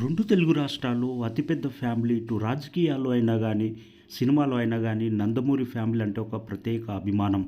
రెండు తెలుగు రాష్ట్రాల్లో అతిపెద్ద ఫ్యామిలీ ఇటు రాజకీయాల్లో అయినా కానీ సినిమాలో అయినా కానీ నందమూరి ఫ్యామిలీ అంటే ఒక ప్రత్యేక అభిమానం.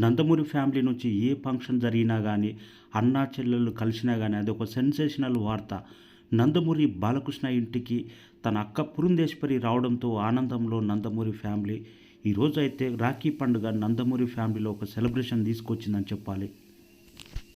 నందమూరి ఫ్యామిలీ నుంచి ఏ ఫంక్షన్ జరిగినా కానీ అన్నా చెల్లెళ్ళు కలిసినా కానీ అది ఒక సెన్సేషనల్ వార్త. నందమూరి బాలకృష్ణ ఇంటికి తన అక్క పురుందేశ్వరి రావడంతో ఆనందంలో నందమూరి ఫ్యామిలీ ఈరోజు అయితే రాఖీ పండుగ నందమూరి ఫ్యామిలీలో ఒక సెలబ్రేషన్ తీసుకొచ్చిందని చెప్పాలి.